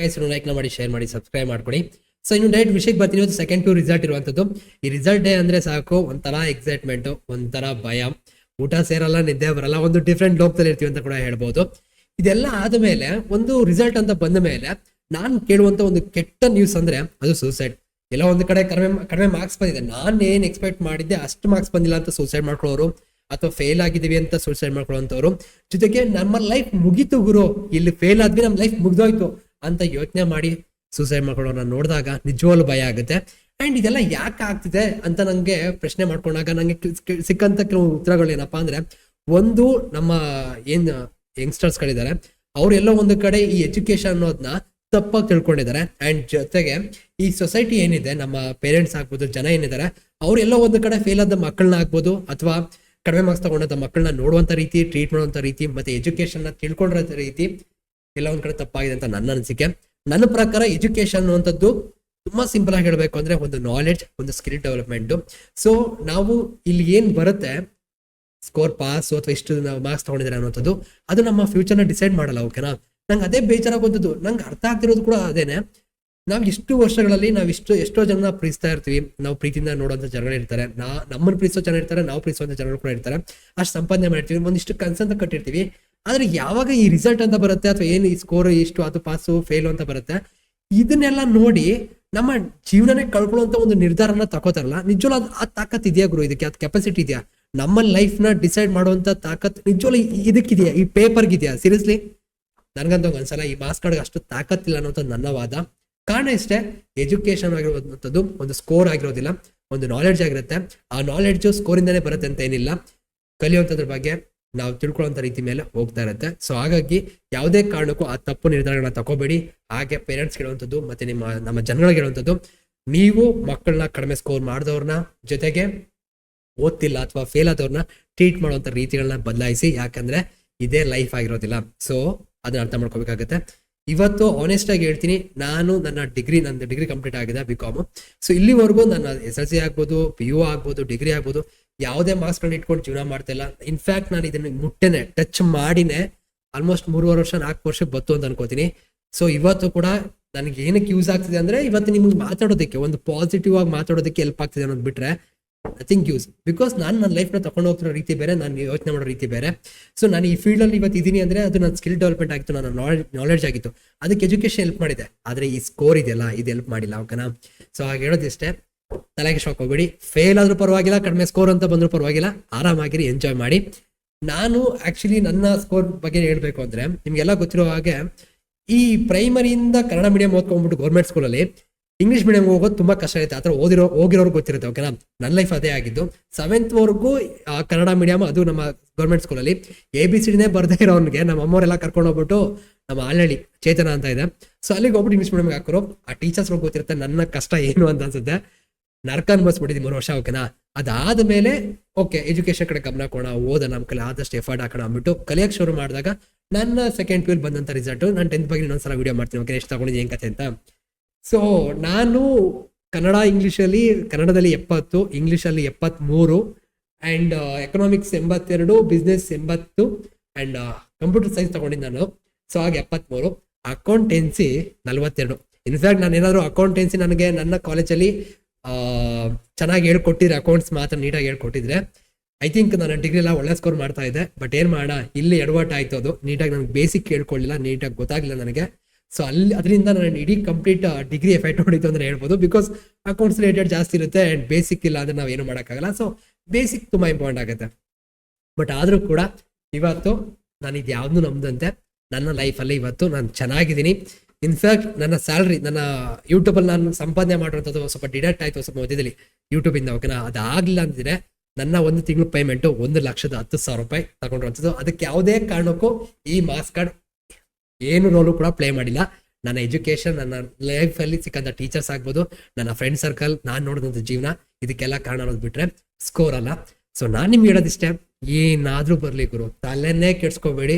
ಹೆಸರು ಲೈಕ್ ಮಾಡಿ ಶೇರ್ ಮಾಡಿ ಸಬ್ಸ್ಕ್ರೈಬ್ ಮಾಡ್ಕೊಡಿ. ಸೊ ಇನ್ನು ಡೈರೆಕ್ಟ್ ವಿಷಯಕ್ಕೆ ಬರ್ತೀನಿ ಇವತ್ತು ಸೆಕೆಂಡ್ ಟು ರಿಸಲ್ಟ್ ಇರುವಂಥದ್ದು ಈ ರಿಸಲ್ಟ್ ಡೇ ಅಂದ್ರೆ ಸಾಕು, ಒಂಥರ ಎಕ್ಸೈಟ್ಮೆಂಟ್ ಒಂಥರ ಭಯ. ಊಟ ಸೇರಲ್ಲ, ನಿದ್ದೆ ಬರಲ್ಲ, ಒಂದು ಡಿಫ್ರೆಂಟ್ ಲೋಕದಲ್ಲಿ ಇರ್ತೀವಿ ಅಂತ ಕೂಡ ಹೇಳ್ಬೋದು. ಇದೆಲ್ಲ ಆದ ಮೇಲೆ ಒಂದು ರಿಸಲ್ಟ್ ಅಂತ ಬಂದ ಮೇಲೆ, ನಾನು ಕೇಳುವಂಥ ಒಂದು ಕೆಟ್ಟ ನ್ಯೂಸ್ ಅಂದ್ರೆ, ಅದು ಸೂಸೈಡ್ ಎಲ್ಲ ಒಂದು ಕಡೆ ಕಡಿಮೆ ಕಡಿಮೆ ಮಾರ್ಕ್ಸ್ ಬಂದಿದೆ. ನಾನು ಏನು ಎಕ್ಸ್ಪೆಕ್ಟ್ ಮಾಡಿದ್ದೆ, ಅಷ್ಟು ಮಾರ್ಕ್ಸ್ ಬಂದಿಲ್ಲ ಅಂತ ಸೂಸೈಡ್ ಮಾಡ್ಕೊಳ್ಳೋರು, ಅಥವಾ ಫೇಲ್ ಆಗಿದ್ದೀವಿ ಅಂತ ಸೂಸೈಡ್ ಮಾಡ್ಕೊಳ್ಳೋಂಥವ್ರು. ಜೊತೆಗೆ, ನಮ್ಮ ಲೈಫ್ ಮುಗೀತು ಗುರು. ಇಲ್ಲಿ ಫೇಲ್ ಆದ್ವಿ, ನಮ್ಮ ಲೈಫ್ ಮುಗ್ದೋಯ್ತು. ಅಂತ ಯೋಚನೆ ಮಾಡಿ ಸೂಸೈಡ್ ಮಾಡ್ಕೊಳ್ಳೋಣ ನೋಡಿದಾಗ ನಿಜವಾಗ್ಲೂ ಭಯ ಆಗುತ್ತೆ. ಅಂಡ್ ಇದೆಲ್ಲ ಯಾಕೆ ಆಗ್ತಿದೆ ಅಂತ ನನಗೆ ಪ್ರಶ್ನೆ ಮಾಡ್ಕೊಂಡಾಗ ನಂಗೆ ಕೆ- ಕೆ- ಸಿಕ್ಕಂತ ಕೆಲವು ಉತ್ತರಗಳು ಏನಪ್ಪಾ ಅಂದ್ರೆ, ಒಂದು ನಮ್ಮ ಏನು ಯಂಗ್ಸ್ಟರ್ಸ್ಗಳಿದ್ದಾರೆ ಅವರೆಲ್ಲೋ ಒಂದು ಕಡೆ ಈ ಎಜುಕೇಶನ್ ಅನ್ನೋದನ್ನ ತಪ್ಪಾಗಿ ತಿಳ್ಕೊಂಡಿದ್ದಾರೆ ಅಂಡ್ ಜೊತೆಗೆ ಈ ಸೊಸೈಟಿ ಏನಿದೆ, ನಮ್ಮ ಪೇರೆಂಟ್ಸ್ ಆಗ್ಬೋದು, ಜನ ಏನಿದ್ದಾರೆ ಅವರೆಲ್ಲೋ ಒಂದು ಕಡೆ ಫೇಲ್ ಆದ ಮಕ್ಕಳನ್ನ ಆಗ್ಬೋದು, ಅಥವಾ ಕಡಿಮೆ ಮಾರ್ಕ್ಸ್ ತಗೊಂಡಂಥ ಮಕ್ಕಳನ್ನ ನೋಡುವಂತ ರೀತಿ ಟ್ರೀಟ್ ಮಾಡುವಂತ ರೀತಿ, ಮತ್ತೆ ಎಜುಕೇಶನ್ನ ತಿಳ್ಕೊಂಡಿರೋ ರೀತಿ ಒಂದ್ ಕಡೆ ತಪ್ಪಾಗಿದೆ ಅಂತ ನನ್ನ ಅನಿಸಿಕೆ. ನನ್ನ ಪ್ರಕಾರ ಎಜುಕೇಶನ್ ಅನ್ನುವಂಥದ್ದು ತುಂಬಾ ಸಿಂಪಲ್ ಆಗಿ ಹೇಳ್ಬೇಕು ಅಂದ್ರೆ ಒಂದು ನಾಲೆಡ್ಜ್ ಒಂದು ಸ್ಕಿಲ್ ಡೆವಲಪ್ಮೆಂಟ್ ಸೊ ನಾವು ಇಲ್ಲಿ ಏನ್ ಬರುತ್ತೆ? ಸ್ಕೋರ್ ಪಾಸ್ ಅಥವಾ ಇಷ್ಟು ನಾವು ಮಾರ್ಕ್ಸ್ ತಗೊಂಡಿದ್ದಾರೆ ಅನ್ನೋಂಥದ್ದು ಅದು ನಮ್ಮ ಫ್ಯೂಚರ್ನ ಡಿಸೈಡ್ ಮಾಡಲ್ಲ ಓಕೆನಾ ನಂಗೆ ಅದೇ ಬೇಜಾರಾಗುವಂಥದ್ದು. ನಂಗೆ ಅರ್ಥ ಆಗ್ತಿರೋದು ಕೂಡ ಅದೇನೆ. ನಾವು ಇಷ್ಟು ವರ್ಷಗಳಲ್ಲಿ ನಾವು ಇಷ್ಟು, ಎಷ್ಟೋ ಜನ ಪ್ರೀತಿಸ್ತಾ ಇರ್ತೀವಿ. ನಾವು ಪ್ರೀತಿಯಿಂದ ನೋಡುವಂತ ಜನಗಳು ಇರ್ತಾರೆ. ನಾ, ನಮ್ಮನ್ನು ಪ್ರೀತಿಸೋ ಜನ ಇರ್ತಾರೆ, ನಾವು ಪ್ರೀತಿಸುವಂತ ಜನಗಳು ಕೂಡ ಇರ್ತಾರೆ. ಅಷ್ಟು ಸಂಪಾದನೆ ಮಾಡಿರ್ತೀವಿ. ಒಂದಿಷ್ಟು ಕನ್ಸಂತ ಕಟ್ಟಿರ್ತೀವಿ. ಆದ್ರೆ ಯಾವಾಗ ಈ ರಿಸಲ್ಟ್ ಅಂತ ಬರುತ್ತೆ ಅಥವಾ ಏನು ಈ ಸ್ಕೋರ್ ಎಷ್ಟು, ಅದು ಪಾಸು ಫೇಲು ಅಂತ ಬರುತ್ತೆ, ಇದನ್ನೆಲ್ಲ ನೋಡಿ ನಮ್ಮ ಜೀವನನೇ ಕಳ್ಕೊಳ್ಳುವಂತ ಒಂದು ನಿರ್ಧಾರನ ತಗೋತಾರಲ್ಲ ನಿಜವಲ್ಲ ಅದು ಆ ತಾಕತ್ ಇದೆಯಾ ಗುರು? ಇದಕ್ಕೆ ಅದು ಕೆಪಾಸಿಟಿ ಇದೆಯಾ? ನಮ್ಮ ಲೈಫ್ನ ಡಿಸೈಡ್ ಮಾಡುವಂತ ತಾಕತ್ ನಿಜವಲ್ಲ ಇದಕ್ಕಿದೆಯಾ? ಈ ಪೇಪರ್ಗಿದೆಯಾ ಸೀರಿಯಸ್ಲಿ ನನ್ಗಂತೂ ಒಂದ್ಸಲ ಈ ಮಾಸ್ ಕಾರ್ಡ್ ಅಷ್ಟು ತಾಕತ್ತಿಲ್ಲ ಅನ್ನೋದು ನನ್ನ ವಾದ. ಕಾರಣ ಇಷ್ಟೇ ಎಜುಕೇಶನ್ ಆಗಿರುವಂಥದ್ದು ಒಂದು ಸ್ಕೋರ್ ಆಗಿರೋದಿಲ್ಲ, ಒಂದು ನಾಲೆಡ್ಜ್ ಆಗಿರುತ್ತೆ. ಆ ನಾಲೆಡ್ಜು ಸ್ಕೋರ್ ಇಂದಾನೆ ಬರುತ್ತೆ ಅಂತ ಏನಿಲ್ಲ. ಕಲಿಯುವಂಥದ್ರ ಬಗ್ಗೆ ನಾವು ತಿಳ್ಕೊಳ್ಳುವಂತ ರೀತಿ ಮೇಲೆ ಹೋಗ್ತಾ ಇರುತ್ತೆ. ಸೊ ಹಾಗಾಗಿ ಯಾವುದೇ ಕಾರಣಕ್ಕೂ ಆ ತಪ್ಪು ನಿರ್ಧಾರಗಳನ್ನ ತಗೋಬೇಡಿ. ಹಾಗೆ ಪೇರೆಂಟ್ಸ್ ಹೇಳುವಂಥದ್ದು ಮತ್ತೆ ನಿಮ್ಮ, ನಮ್ಮ ಜನಗಳಿಗೆ ಹೇಳುವಂಥದ್ದು ನೀವು ಮಕ್ಕಳನ್ನ ಕಡಿಮೆ ಸ್ಕೋರ್ ಮಾಡಿದವ್ರನ್ನ ಜೊತೆಗೆ ಓದ್ತಿಲ್ಲ ಅಥವಾ ಫೇಲ್ ಆದವ್ರನ್ನ ಟ್ರೀಟ್ ಮಾಡುವಂತ ರೀತಿಗಳನ್ನ ಬದಲಾಯಿಸಿ, ಯಾಕಂದ್ರೆ ಇದೇ ಲೈಫ್ ಆಗಿರೋದಿಲ್ಲ. ಸೊ ಅದನ್ನ ಅರ್ಥ ಮಾಡ್ಕೋಬೇಕಾಗತ್ತೆ. ಇವತ್ತು ಆನೆಸ್ಟ್ ಆಗಿ ಹೇಳ್ತೀನಿ, ನಾನು ನನ್ನ ಡಿಗ್ರಿ ನನ್ನ ಡಿಗ್ರಿ ಕಂಪ್ಲೀಟ್ ಆಗಿದೆ ಬಿ ಕಾಮು ಸೊ ಇಲ್ಲಿವರೆಗೂ ನನ್ನ ಎಸ್ ಎಲ್ ಸಿ ಆಗ್ಬೋದು ಪಿ ಯು ಆಗ್ಬೋದು ಡಿಗ್ರಿ ಆಗ್ಬೋದು ಯಾವುದೇ ಮಾಸ್ಕ್ಗಳನ್ನ ಇಟ್ಕೊಂಡು ಜೀವನ ಮಾಡ್ತಿಲ್ಲ ಇನ್ಫ್ಯಾಕ್ಟ್ ನಾನು ಇದನ್ನ ಮುಟ್ಟೆನೆ ಟಚ್ ಮಾಡಿನೇ ಆಲ್ಮೋಸ್ಟ್ ಮೂರುವರೆ ವರ್ಷ, ನಾಲ್ಕು ವರ್ಷಕ್ಕೆ ಬತ್ತು ಅಂತ ಅನ್ಕೋತೀನಿ. ಸೊ ಇವತ್ತು ಕೂಡ ನನಗೆ ಏನಕ್ಕೆ ಯೂಸ್ ಆಗ್ತಿದೆ ಅಂದ್ರೆ, ಇವತ್ತು ನಿಮ್ಗೆ ಮಾತಾಡೋದಕ್ಕೆ, ಒಂದು ಪಾಸಿಟಿವ್ ಆಗಿ ಮಾತಾಡೋದಕ್ಕೆ ಹೆಲ್ಪ್ ಆಗ್ತಿದೆ ಅನ್ನೋದು ಬಿಟ್ರೆ ನಥಿಂಗ್ ಯೂಸ್ ಬಿಕಾಸ್ ನಾನು ನನ್ನ ಲೈಫ್ನ ತಗೊಂಡು ಹೋಗ್ತಿರೋ ರೀತಿ ಬೇರೆ, ನಾನು ಯೋಚನೆ ಮಾಡೋ ರೀತಿ ಬೇರೆ. ಸೊ ನಾನು ಈ ಫೀಲ್ಡ್ ಅಲ್ಲಿ ಇವತ್ತು ಇದೀನಿ ಅಂದ್ರೆ, ಅದು ನನ್ನ ಸ್ಕಿಲ್ ಡೆವಲಪ್ಮೆಂಟ್ ಆಗಿತ್ತು, ನನ್ನ ನಾಲೆಡ್ಜ್ ಆಗಿತ್ತು. ಅದಕ್ಕೆ ಎಜುಕೇಶನ್ ಹೆಲ್ಪ್ ಮಾಡಿದೆ. ಆದ್ರೆ ಈ ಸ್ಕೋರ್ ಇದೆಯಲ್ಲ, ಇದು ಹೆಲ್ಪ್ ಮಾಡಿಲ್ಲ ಓಕೆನಾ ಸೊ ಹಾಗೆ ಹೇಳೋದಿಷ್ಟೇ. ತಲೆಗೆ ಶಾಕ್ ಹೋಗ್ಬೇಡಿ ಫೇಲ್ ಆದ್ರೂ ಪರವಾಗಿಲ್ಲ, ಕಡಿಮೆ ಸ್ಕೋರ್ ಅಂತ ಬಂದ್ರೂ ಪರವಾಗಿಲ್ಲ. ಆರಾಮಾಗಿರಿ ಎಂಜಾಯ್ ಮಾಡಿ. ನಾನು ಆಕ್ಚುಲಿ ನನ್ನ ಸ್ಕೋರ್ ಬಗ್ಗೆ ಹೇಳ್ಬೇಕು ಅಂದ್ರೆ, ನಿಮ್ಗೆಲ್ಲ ಗೊತ್ತಿರೋ ಹಾಗೆ, ಈ ಪ್ರೈಮರಿಯಿಂದ ಕನ್ನಡ ಮೀಡಿಯಂ ಓದ್ಕೊಂಡ್ಬಿಟ್ಟು ಗೌರ್ಮೆಂಟ್ ಸ್ಕೂಲಲ್ಲಿ ಇಂಗ್ಲಿಷ್ ಮೀಡಿಯಂ ಹೋಗೋದು ತುಂಬಾ ಕಷ್ಟ ಇರುತ್ತೆ. ಆತರ ಓದಿರೋ, ಹೋಗಿರೋರ್ಗೆ ಗೊತ್ತಿರುತ್ತೆ ಓಕೆನಾ ನನ್ನ ಲೈಫ್ ಅದೇ ಆಗಿದ್ದು. ಸೆವೆಂತ್ ವರೆಗೂ ಕನ್ನಡ ಮೀಡಿಯಂ ಅದು ನಮ್ಮ ಗೌರ್ಮೆಂಟ್ ಸ್ಕೂಲಲ್ಲಿ ಎ ಬಿ ಸಿಡಿನೇ ಬರ್ದೇ ಇರೋನ್ಗೆ ನಮ್ಮ ಅಮ್ಮವರೆಲ್ಲ ಕರ್ಕೊಂಡು ಹೋಗ್ಬಿಟ್ಟು ನಮ್ಮ ಆಲ್ರೆಡಿ ಚೇತನ ಅಂತ ಇದೆ. ಸೊ ಅಲ್ಲಿಗೆ ಹೋಗ್ಬಿಟ್ಟು ಇಂಗ್ಲಿಷ್ ಮೀಡಿಯಂಗೆ ಹಾಕೋರು. ಆ ಟೀಚರ್ಸ್ ಗೊತ್ತಿರುತ್ತೆ, ನನ್ನ ಕಷ್ಟ ಏನು ಅಂತ ಅನ್ಸುತ್ತೆ. ನರ್ಕ ಅನ್ಬಸ್ಬಿಟ್ಟಿದ್ವಿ ಮೂರು ವರ್ಷ ಓಕೆನಾ ಅದಾದ ಮೇಲೆ ಓಕೆ ಎಜುಕೇಶನ್ ಕಡೆ ಗಮನ ಕೊಡೋಣ ಓದ ನಮ್ಮ ಕಲೆ ಆದಷ್ಟು ಎಫರ್ಟ್ ಹಾಕೋಣ ಅಂದ್ಬಿಟ್ಟು ಕಲಿಯಕ್ಕೆ ಶುರು ಮಾಡಿದಾಗ ನನ್ನ ಸೆಕೆಂಡ್ ಪಿ ಬಂದಂತ ರಿಸಲ್ಟ್ ನಾನು ಟೆಂತ್ ಬಗ್ಗೆ ಇನ್ನೊಂದ್ಸಲ ವಿಡಿಯೋ ಮಾಡ್ತೀನಿ ಓಕೆ ಎಷ್ಟು ತಗೊಂಡಿದ್ದು ಏನ್ ಕತೆ ಅಂತ. ಸೊ ನಾನು ಕನ್ನಡ ಇಂಗ್ಲೀಷಲ್ಲಿ ಕನ್ನಡದಲ್ಲಿ ಎಪ್ಪತ್ತು ಇಂಗ್ಲಿಷಲ್ಲಿ ಎಪ್ಪತ್ಮೂರು ಅಂಡ್ ಎಕನಾಮಿಕ್ಸ್ ಎಂಬತ್ತೆರಡು ಬಿಸ್ನೆಸ್ ಎಂಬತ್ತು ಅಂಡ್ ಕಂಪ್ಯೂಟರ್ ಸೈನ್ಸ್ ತಗೊಂಡಿದ್ದು ನಾನು. ಸೊ ಹಾಗೆ ಎಪ್ಪತ್ತ್ಮೂರು ಅಕೌಂಟೆನ್ಸಿ ನಲವತ್ತೆರಡು. ಇನ್ಫ್ಯಾಕ್ಟ್ ನಾನು ಏನಾದರೂ ಅಕೌಂಟೆನ್ಸಿ ನನಗೆ ನನ್ನ ಕಾಲೇಜಲ್ಲಿ ಚೆನ್ನಾಗಿ ಹೇಳ್ಕೊಟ್ಟಿದ್ರೆ ಅಕೌಂಟ್ಸ್ ಮಾತ್ರ ನೀಟಾಗಿ ಹೇಳ್ಕೊಟ್ಟಿದ್ರೆ ಐ ಥಿಂಕ್ ನಾನು ಡಿಗ್ರಿ ಎಲ್ಲ ಒಳ್ಳೆ ಸ್ಕೋರ್ ಮಾಡ್ತಾ ಇದ್ದೆ ಬಟ್ ಏನು ಮಾಡೋಣ, ಇಲ್ಲಿ ಎಡವಟ್ ಆಯ್ತು ಅದು. ನೀಟಾಗಿ ನನಗೆ ಬೇಸಿಕ್ ಕೇಳ್ಕೊಳ್ಳಿಲ್ಲ ನೀಟಾಗಿ ಗೊತ್ತಾಗ್ಲಿಲ್ಲ ನನಗೆ. ಸೊ ಅಲ್ಲಿ, ಅದರಿಂದ ನಾನು ಇಡೀ ಕಂಪ್ಲೀಟ್ ಡಿಗ್ರಿ ಎಫೆಕ್ಟ್ ಹೊಡಿತು ಅಂತ ಹೇಳ್ಬೋದು ಬಿಕಾಸ್ ಅಕೌಂಟ್ಸ್ ರಿಲೇಟೆಡ್ ಜಾಸ್ತಿ ಇರುತ್ತೆ ಆ್ಯಂಡ್ ಬೇಸಿಕ್ ಇಲ್ಲ ಅಂದರೆ ನಾವು ಏನು ಮಾಡೋಕ್ಕಾಗಲ್ಲ. ಸೊ ಬೇಸಿಕ್ ತುಂಬ ಇಂಪಾರ್ಟೆಂಟ್ ಆಗುತ್ತೆ. ಬಟ್ ಆದರೂ ಕೂಡ ಇವತ್ತು ನಾನು ಇದು ಯಾವ್ದು ನಮ್ದಂತೆ ನನ್ನ ಲೈಫಲ್ಲಿ ಇವತ್ತು ನಾನು ಚೆನ್ನಾಗಿದ್ದೀನಿ. ಇನ್ಫ್ಯಾಕ್ಟ್ ನನ್ನ ಸ್ಯಾಲ್ರಿ ನನ್ನ ಯೂಟ್ಯೂಬಲ್ಲಿ ನಾನು ಸಂಪಾದನೆ ಮಾಡಿರೋಂಥದ್ದು ಸ್ವಲ್ಪ ಡಿಡಕ್ಟ್ ಆಯ್ತು ಸ್ವಲ್ಪ ಮಧ್ಯದಲ್ಲಿ ಯೂಟ್ಯೂಬಿಂದ ಓಕೆನಾ ಅದಾಗ್ಲಿಲ್ಲ ಅಂದಿದ್ರೆ ನನ್ನ ಒಂದು ತಿಂಗಳು ಪೇಮೆಂಟ್ ಒಂದು ಲಕ್ಷದ ಹತ್ತು ಸಾವಿರ ರೂಪಾಯಿ ತಗೊಂಡಿರುವಂಥದ್ದು. ಅದಕ್ಕೆ ಯಾವುದೇ ಕಾರಣಕ್ಕೂ ಈ ಮಾಸ್ ಕಾರ್ಡ್ ಏನು ರೋಲು ಕೂಡ ಪ್ಲೇ ಮಾಡಿಲ್ಲ. ನನ್ನ ಎಜುಕೇಶನ್ ನನ್ನ ಲೈಫ್ ಅಲ್ಲಿ ಸಿಕ್ಕಂತ ಟೀಚರ್ಸ್ ಆಗ್ಬೋದು, ನನ್ನ ಫ್ರೆಂಡ್ ಸರ್ಕಲ್ ನಾನು ನೋಡಿದಂಥ ಜೀವನ, ಇದಕ್ಕೆಲ್ಲ ಕಾರಣ ಅನ್ನೋದು ಬಿಟ್ರೆ ಸ್ಕೋರ್ ಅಲ್ಲ. ಸೊ ನಾನು ನಿಮ್ಗೆ ಹೇಳೋದಿಷ್ಟೇ, ಏನಾದ್ರೂ ಬರಲಿ ಗುರು, ತಲೆನೇ ಕೆಡ್ಸ್ಕೋಬೇಡಿ.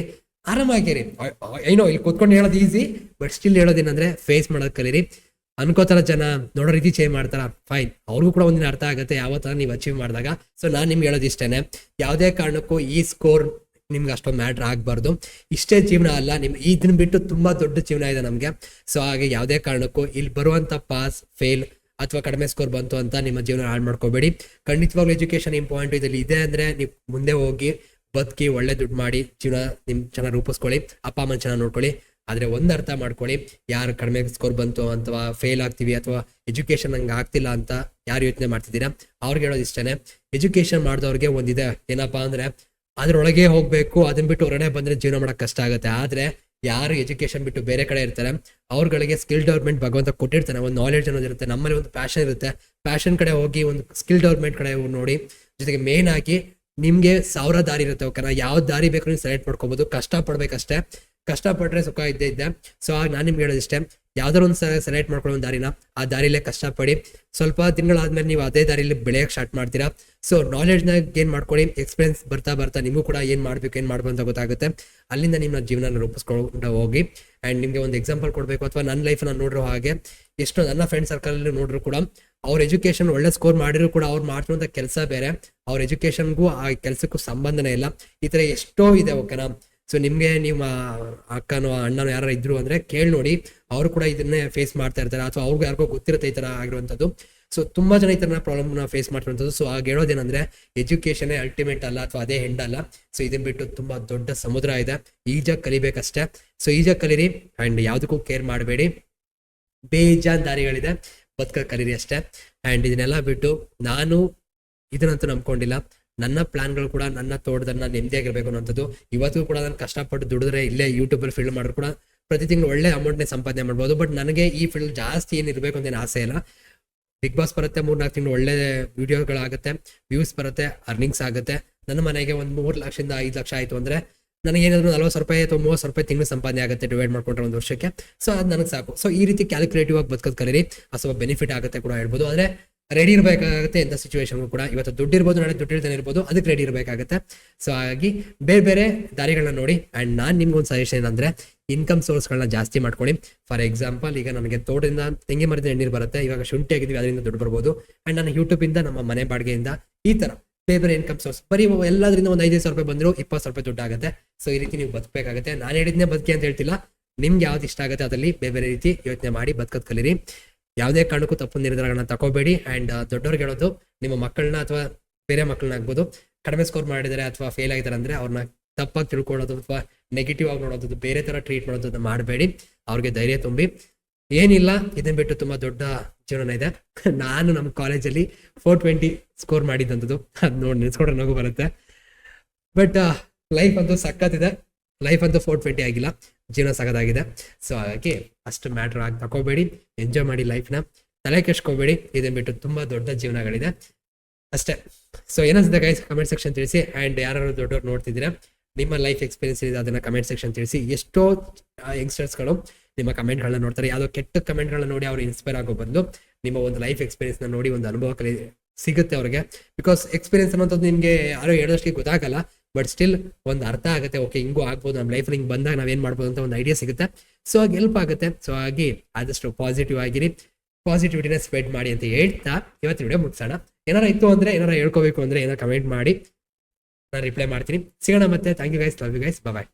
ಆರಾಮಾಗಿರಿ. ರೀ ಏನೋ ಇಲ್ಲಿ ಕೂತ್ಕೊಂಡು ಹೇಳೋದು ಈಸಿ ಬಟ್ ಸ್ಟಿಲ್ ಹೇಳೋದೇನಂದ್ರೆ ಫೇಸ್ ಮಾಡೋದು ಕಲೀರಿ. ಅನ್ಕೋತಾರ ಜನ ನೋಡೋ ರೀತಿ ಚೇಂಜ್ ಮಾಡ್ತಾರ? ಫೈನ್ ಅವ್ರಿಗೂ ಕೂಡ ಒಂದಿನ ಅರ್ಥ ಆಗುತ್ತೆ ಯಾವ ಥರ ನೀವು ಅಚೀವ್ ಮಾಡಿದಾಗ. ಸೊ ನಾನ್ ನಿಮ್ಗೆ ಹೇಳೋದು ಇಷ್ಟೇನೆ. ಯಾವುದೇ ಕಾರಣಕ್ಕೂ ಈ ಸ್ಕೋರ್ ನಿಮ್ಗೆ ಅಷ್ಟೊಂದು ಮ್ಯಾಟ್ರ್ ಆಗಬಾರ್ದು. ಇಷ್ಟೇ ಜೀವನ ಅಲ್ಲ, ನಿಮ್ ಇದನ್ನ ಬಿಟ್ಟು ತುಂಬಾ ದೊಡ್ಡ ಜೀವನ ಇದೆ ನಮಗೆ. ಸೊ ಹಾಗೆ ಯಾವುದೇ ಕಾರಣಕ್ಕೂ ಇಲ್ಲಿ ಬರುವಂತ ಪಾಸ್ ಫೇಲ್ ಅಥವಾ ಕಡಿಮೆ ಸ್ಕೋರ್ ಬಂತು ಅಂತ ನಿಮ್ಮ ಜೀವನ ಹಾಳು ಮಾಡ್ಕೋಬೇಡಿ. ಖಂಡಿತವಾಗ್ಲೂ ಎಜುಕೇಶನ್ ಇಂಪಾರ್ಟೆಂಟ್ ಇದರಲ್ಲಿ ಇದೆ ಅಂದ್ರೆ ನೀವು ಮುಂದೆ ಹೋಗಿ ಬದುಕಿ ಒಳ್ಳೆ ದುಡ್ಡು ಮಾಡಿ ಜೀವನ ನಿಮ್ ಚೆನ್ನಾಗಿ ರೂಪಿಸ್ಕೊಳ್ಳಿ, ಅಪ್ಪ, ಅಮ್ಮನ ಚೆನ್ನಾಗಿ ನೋಡ್ಕೊಳ್ಳಿ. ಆದ್ರೆ ಒಂದ್ ಅರ್ಥ ಮಾಡ್ಕೊಳ್ಳಿ, ಯಾರು ಕಡಿಮೆ ಸ್ಕೋರ್ ಬಂತು ಅಥವಾ ಫೇಲ್ ಆಗ್ತೀವಿ ಅಥವಾ ಎಜುಕೇಶನ್ ನಂಗೆ ಆಗ್ತಿಲ್ಲ ಅಂತ ಯಾರು ಯೋಚನೆ ಮಾಡ್ತಿದ್ದೀರಾ? ಅವ್ರಿಗೆ ಹೇಳೋದು ಇಷ್ಟನೇ. ಎಜುಕೇಶನ್ ಮಾಡಿದವ್ರಿಗೆ ಒಂದಿದೆ ಏನಪ್ಪಾ ಅಂದ್ರೆ ಅದ್ರೊಳಗೆ ಹೋಗ್ಬೇಕು ಅದನ್ನ ಬಿಟ್ಟು ಹೊರಗಡೆ ಬಂದ್ರೆ ಜೀವನ ಮಾಡಕ್ ಕಷ್ಟ ಆಗುತ್ತೆ. ಆದ್ರೆ ಯಾರು ಎಜುಕೇಶನ್ ಬಿಟ್ಟು ಬೇರೆ ಕಡೆ ಇರ್ತಾರೆ, ಅವ್ರಗಳಿಗೆ ಸ್ಕಿಲ್ ಡೆವಲಪ್ಮೆಂಟ್ ಭಗವಂತ ಕೊಟ್ಟಿರ್ತಾನೆ. ಒಂದು ನಾಲೆಡ್ಜ್ ಅನ್ನೋದು ಇರುತ್ತೆ. ನಮ್ಮಲ್ಲಿ ಒಂದು ಪ್ಯಾಷನ್ ಇರುತ್ತೆ. ಪ್ಯಾಷನ್ ಕಡೆ ಹೋಗಿ ಒಂದು ಸ್ಕಿಲ್ ಡೆವಲಪ್ಮೆಂಟ್ ಕಡೆ ನೋಡಿ, ಜೊತೆಗೆ ಮೇನ್ ಆಗಿ ನಿಮ್ಗೆ ಸಾವಿರ ದಾರಿ ಇರುತ್ತೆ ಓಕೆನಾ? ಯಾವ ದಾರಿ ಬೇಕು ನೀವು ಸೆಲೆಕ್ಟ್ ಮಾಡ್ಕೊಬೋದು. ಕಷ್ಟ ಪಡ್ಬೇಕಷ್ಟೇ ಕಷ್ಟಪಟ್ರೆ ಸುಖ ಇದ್ದೇ ಇದ್ದೆ. ಸೊ ಆಗ ನಾನು ನಿಮ್ಗೆ ಹೇಳೋದಿಷ್ಟೇ ಯಾವ್ದಾದ್ರು ಒಂದು ಸೆಲೆಕ್ಟ್ ಮಾಡ್ಕೊಳ್ಳೋ ಒಂದು ದಾರಿನ ಆ ದಾರಿಲೇ ಕಷ್ಟಪಡಿ. ಸ್ವಲ್ಪ ತಿಂಗಳಾದ್ಮೇಲೆ ನೀವು ಅದೇ ದಾರಿಲಿ ಬೆಳೆಯೋಕೆ ಸ್ಟಾರ್ಟ್ ಮಾಡ್ತೀರಾ? ಸೊ ನಾಲೆಡ್ಜ್ನ ಗೇನ್ ಮಾಡ್ಕೊಳ್ಳಿ. ಎಕ್ಸ್ಪೀರಿಯನ್ಸ್ ಬರ್ತಾ ಬರ್ತಾ ನಿಮಗೂ ಕೂಡ ಏನು ಮಾಡ್ಬೇಕು, ಏನು ಮಾಡ್ಬೋದು ಅಂತ ಗೊತ್ತಾಗುತ್ತೆ. ಅಲ್ಲಿಂದ ನಿಮ್ಮ ಜೀವನ ರೂಪಿಸ್ಕೊಂಡು ಹೋಗಿ. ಅಂಡ್ ನಿಮಗೆ ಒಂದು ಎಕ್ಸಾಂಪಲ್ ಕೊಡಬೇಕು. ಅಥವಾ ನನ್ನ ಲೈಫ್ ನಾನು ನೋಡಿರೋ ಹಾಗೆ ಎಷ್ಟೋ ನನ್ನ ಫ್ರೆಂಡ್ ಸರ್ಕಲ್ ನೋಡಿದ್ರು ಕೂಡ ಅವ್ರ ಎಜುಕೇಶನ್ ಒಳ್ಳೆ ಸ್ಕೋರ್ ಮಾಡಿದ್ರು ಕೂಡ ಅವ್ರು ಮಾಡ್ತಿರುವಂತ ಕೆಲಸ ಬೇರೆ. ಅವ್ರ ಎಜುಕೇಶನ್ಗೂ ಆ ಕೆಲಸಕ್ಕೂ ಸಂಬಂಧನೇ ಇಲ್ಲ. ಈ ತರ ಎಷ್ಟೋ ಇದೆ ಓಕೆನಾ? ಸೊ ನಿಮ್ಗೆ ನಿಮ್ಮ ಅಕ್ಕನೋ ಅಣ್ಣನೋ ಯಾರು ಇದ್ರು ಅಂದ್ರೆ ಕೇಳಿ ನೋಡಿ. ಅವರು ಕೂಡ ಇದನ್ನೇ ಫೇಸ್ ಮಾಡ್ತಾ ಇರ್ತಾರೆ. ಅಥವಾ ಅವ್ರಿಗೂ ಯಾರಿಗೋ ಗೊತ್ತಿರುತ್ತೆ ಈ ತರ ಆಗಿರುವಂತದ್ದು ಸೊ ತುಂಬಾ ಜನ ಈ ತರ ಪ್ರಾಬ್ಲಮ್ನ ಫೇಸ್ ಮಾಡ್ತಿರುವಂತದ್ದು ಸೊ ಆಗ ಹೇಳೋದೇನಂದ್ರೆ ಎಜುಕೇಶನ್ ಅಲ್ಟಿಮೇಟ್ ಅಲ್ಲ ಅಥವಾ ಅದೇ ಹೆಂಡ್ ಅಲ್ಲ. ಸೊ ಇದನ್ ಬಿಟ್ಟು ತುಂಬಾ ದೊಡ್ಡ ಸಮುದ್ರ ಇದೆ. ಈಜಾಗ್ ಕಲಿಬೇಕಷ್ಟೇ. ಸೊ ಈಜಾ ಕಲೀರಿ. ಅಂಡ್ ಯಾವ್ದಕ್ಕೂ ಕೇರ್ ಮಾಡಬೇಡಿ. ಬೇಜಾನ್ ದಾರಿಗಳಿದೆ. ಬದುಕ ಕಲೀರಿ ಅಷ್ಟೇ. ಆ್ಯಂಡ್ ಇದನ್ನೆಲ್ಲ ಬಿಟ್ಟು ನಾನು ಇದನ್ನಂತೂ ನಂಬ್ಕೊಂಡಿಲ್ಲ. ನನ್ನ ಪ್ಲಾನ್ಗಳು ಕೂಡ ನನ್ನ ತೋಟದನ್ನ ನೆಮ್ಮದಿಯಾಗಿರ್ಬೇಕು ಅನ್ನೋಂಥದ್ದು ಇವತ್ತಿಗೂ ಕೂಡ ನಾನು ಕಷ್ಟಪಟ್ಟು ದುಡಿದ್ರೆ ಇಲ್ಲೇ ಯೂಟ್ಯೂಬಲ್ಲಿ ಫೀಲ್ಡ್ ಮಾಡಿದ್ರು ಕೂಡ ಪ್ರತಿ ತಿಂಗಳು ಒಳ್ಳೆ ಅಮೌಂಟ್ನೇ ಸಂಪಾದನೆ ಮಾಡ್ಬೋದು. ಬಟ್ ನನಗೆ ಈ ಫೀಲ್ಡ್ ಜಾಸ್ತಿ ಏನಿರಬೇಕು ಅಂತ ಏನು ಆಸೆ ಇಲ್ಲ. ಬಿಗ್ ಬಾಸ್ ಬರುತ್ತೆ, ಮೂರ್ನಾಲ್ಕು ತಿಂಗಳು ಒಳ್ಳೆ ವಿಡಿಯೋಗಳಾಗುತ್ತೆ ವ್ಯೂಸ್ ಬರುತ್ತೆ ಅರ್ನಿಂಗ್ಸ್ ಆಗುತ್ತೆ. ನನ್ನ ಮನೆಗೆ ಒಂದು ಮೂರು ಲಕ್ಷದಿಂದ ಐದು ಲಕ್ಷ ಆಯಿತು ಅಂದ್ರೆ ನನಗೆ ಏನಾದ್ರು ನಲ್ವತ್ತು ರೂಪಾಯಿ ಅಥವಾ ಮೂವತ್ತು ಸಾವಿರ ರೂಪಾಯಿ ತಿಂಗಳು ಸಂಪಾದನೆ ಆಗುತ್ತೆ ಡಿವೈಡ್ ಮಾಡ್ಕೊಂಡ್ರೆ ಒಂದು ವರ್ಷಕ್ಕೆ. ಸೊ ಅದು ನನಗೆ ಸಾಕು. ಸೊ ಈ ರೀತಿ ಕ್ಯಾಲ್ಕುಲೇಟಿವ್ ಆಗಿ ಬದುಕೋದು ಕಲೀರಿ ಅಥವಾ ಬೆನಿಫಿಟ್ ಆಗುತ್ತೆ ಕೂಡ ಹೇಳ್ಬೋದು. ಆದರೆ ರೆಡಿ ಇರಬೇಕಾಗುತ್ತೆ ಎಂಥ ಸಿಚುವೇಶನ್ ಕೂಡ. ಇವತ್ತು ದುಡ್ಡು ಇರ್ಬೋದು, ನಾಳೆ ದುಡ್ಡು ಇರ್ಬೋದು, ಅದಕ್ಕೆ ರೆಡಿ ಇರಬೇಕಾಗುತ್ತೆ. ಸೊ ಹಾಗಾಗಿ ಬೇರೆ ಬೇರೆ ದಾರಿಗಳನ್ನ ನೋಡಿ. ಆ್ಯಂಡ್ ನಾನು ನಿಮ್ಗೊಂದು ಸಜೆಷನ್ ಏನಂದ್ರೆ ಇನ್ಕಮ್ ಸೋರ್ಸ್ಗಳನ್ನ ಜಾಸ್ತಿ ಮಾಡ್ಕೊಳ್ಳಿ. ಫಾರ್ ಎಕ್ಸಾಂಪಲ್ ಈಗ ನನಗೆ ತೋಟದಿಂದ ತೆಂಗಿ ಮರದ ಎಣ್ಣೀರು ಬರುತ್ತೆ. ಇವಾಗ ಶುಂಠಿ ಆಗಿದ್ವಿ ಅದರಿಂದ ದುಡ್ಡು ಬರ್ಬೋದು. ಆ್ಯಂಡ್ ನಾನು ಯೂಟ್ಯೂಬಿಂದ ನಮ್ಮ ಮನೆ ಬಾಡಿಗೆಯಿಂದ ಈ ತರ. ಬೇರೆ ಇನ್ಕಮ್ ಸೋರ್ಸ್ ಬರೀ ಎಲ್ಲದರಿಂದ ಒಂದು ಐದೈದು ಸಾವಿರ ರೂಪಾಯಿ ಬಂದ್ರು ಇಪ್ಪತ್ತು ಸಾವಿರ ರೂಪಾಯಿ ದುಡ್ಡು ಆಗುತ್ತೆ ಸೊ ಈ ರೀತಿ ನೀವು ಬದುಕಬೇಕಾಗುತ್ತೆ. ನಾನು ಹೇಳಿದ್ನೇ ಬದುಕಿ ಅಂತ ಹೇಳ್ತಿಲ್ಲ. ನಿಮ್ಗೆ ಯಾವ್ದು ಇಷ್ಟ ಆಗುತ್ತೆ ಅದರಲ್ಲಿ ಬೇರೆ ಬೇರೆ ರೀತಿ ಯೋಚನೆ ಮಾಡಿ ಬದುಕೋದ್ ಕಲೀರಿ. ಯಾವುದೇ ಕಾರಣಕ್ಕೂ ತಪ್ಪು ನಿರ್ಧಾರಗಳನ್ನ ತಗೋಬೇಡಿ ಅಂಡ್ ದೊಡ್ಡವ್ರಿಗೆ ಹೇಳೋದು, ನಿಮ್ಮ ಮಕ್ಕಳನ್ನ ಅಥವಾ ಬೇರೆ ಮಕ್ಕಳನ್ನ ಆಗ್ಬೋದು, ಕಡಿಮೆ ಸ್ಕೋರ್ ಮಾಡಿದ್ದಾರೆ ಅಥವಾ ಫೇಲ್ ಆಗಿದ್ದಾರೆ ಅಂದರೆ ಅವ್ರನ್ನ ತಪ್ಪಾಗಿ ತಿಳ್ಕೊಳ್ಳೋದು ಅಥವಾ ನೆಗೆಟಿವ್ ಆಗಿ ನೋಡೋದು, ಬೇರೆ ಥರ ಟ್ರೀಟ್ ಮಾಡೋದು ಮಾಡಬೇಡಿ. ಅವ್ರಿಗೆ ಧೈರ್ಯ ತುಂಬಿ. ಏನಿಲ್ಲ ಇದನ್ನ ಬಿಟ್ಟು ತುಂಬ ದೊಡ್ಡ ಜೀವನ ಇದೆ. ನಾನು ನಮ್ಮ ಕಾಲೇಜಲ್ಲಿ ಫೋರ್ ಟ್ವೆಂಟಿ ಸ್ಕೋರ್ ಮಾಡಿದ್ದಂಥದ್ದು ಅದು ನೋಡಿ ನೆನ್ಸ್ಕೊಂಡ್ರೆ ನಗು ಬರುತ್ತೆ. ಬಟ್ ಲೈಫ್ ಅಂತೂ ಸಖತ್ತಿದೆ ಲೈಫ್ ಅಂತೂ ಫೋರ್ ಟ್ವೆಂಟಿ ಆಗಿಲ್ಲ. ಜೀವನ ಸಖತ್ತಾಗಿದೆ. ಸೊ ಹಾಗಾಗಿ ಅಷ್ಟು ಮ್ಯಾಟ್ರ್ ಆಗಿ ತಗೋಬೇಡಿ ಎಂಜಾಯ್ ಮಾಡಿ ಲೈಫ್ನ ತಲೆ ಕೆಡ್ಸ್ಕೋಬೇಡಿ. ಇದನ್ನ ಬಿಟ್ಟು ತುಂಬಾ ದೊಡ್ಡ ಜೀವನಗಳಿದೆ. ಅಷ್ಟೇ. ಸೊ ಏನಿಸುತ್ತೆ ಗೈಸ್ ಕಮೆಂಟ್ ಸೆಕ್ಷನ್ ತಿಳಿಸಿ. ಆ್ಯಂಡ್ ಯಾರು ದೊಡ್ಡವ್ರು ನೋಡ್ತಿದ್ದೀರಾ? ನಿಮ್ಮ ಲೈಫ್ ಎಕ್ಸ್ಪೀರಿಯನ್ಸ್ ಇದೆ ಅದನ್ನ ಕಮೆಂಟ್ ಸೆಕ್ಷನ್ ತಿಳಿಸಿ. ಎಷ್ಟೋ ಯಂಗ್ಸ್ಟರ್ಸ್ಗಳು ನಿಮ್ಮ ಕಮೆಂಟ್ಗಳನ್ನ ನೋಡ್ತಾರೆ. ಯಾವುದೋ ಕೆಟ್ಟ ಕಮೆಂಟ್ಗಳನ್ನ ನೋಡಿ ಅವ್ರು ಇನ್ಸ್ಪೈರ್ ಆಗೋ ಬಂದು ನಿಮ್ಮ ಒಂದು ಲೈಫ್ ಎಕ್ಸ್ಪೀರಿಯನ್ಸ್ನ ನೋಡಿ ಒಂದು ಅನುಭವ ಕಲಿ ಸಿಗುತ್ತೆ ಅವ್ರಿಗೆ. ಬಿಕಾಸ್ ಎಕ್ಸ್ಪೀರಿಯನ್ಸ್ ಅನ್ನೋಂಥದ್ದು ನಿಮಗೆ ಯಾರೋ ಹೇಳೋದಕ್ಕೆ ಗೊತ್ತಾಗಲ್ಲ ಬಟ್ ಸ್ಟಿಲ್ ಒಂದು ಅರ್ಥ ಆಗುತ್ತೆ. ಓಕೆ ಹಿಂಗೂ ಆಗ್ಬೋದು. ನಮ್ಮ ಲೈಫ್ ಹಿಂಗೆ ಬಂದಾಗ ನಾವೇನು ಮಾಡ್ಬೋದು ಅಂತ ಒಂದು ಐಡಿಯಾ ಸಿಗುತ್ತೆ. ಸೊ ಆಗಿ ಹೆಲ್ಪ್ ಆಗುತ್ತೆ. ಸೊ ಆಗಿ ಆದಷ್ಟು ಪಾಸಿಟಿವ್ ಆಗಿರಿ. ಪಾಸಿಟಿವಿಟಿನ ಸ್ಪ್ರೆಡ್ ಮಾಡಿ ಅಂತ ಹೇಳ್ತಾ ಇವತ್ತು ವಿಡಿಯೋ ಮುಗಿಸೋಣ. ಏನಾರ ಇತ್ತು ಅಂದ್ರೆ, ಏನಾರ ಹೇಳ್ಕೋಬೇಕು ಅಂದ್ರೆ ಏನಾರ ಕಮೆಂಟ್ ಮಾಡಿ. ನಾನು ರಿಪ್ಲೈ ಮಾಡ್ತೀನಿ. ಸಿಗೋಣ ಮತ್ತೆ. Thank you guys love you guys bye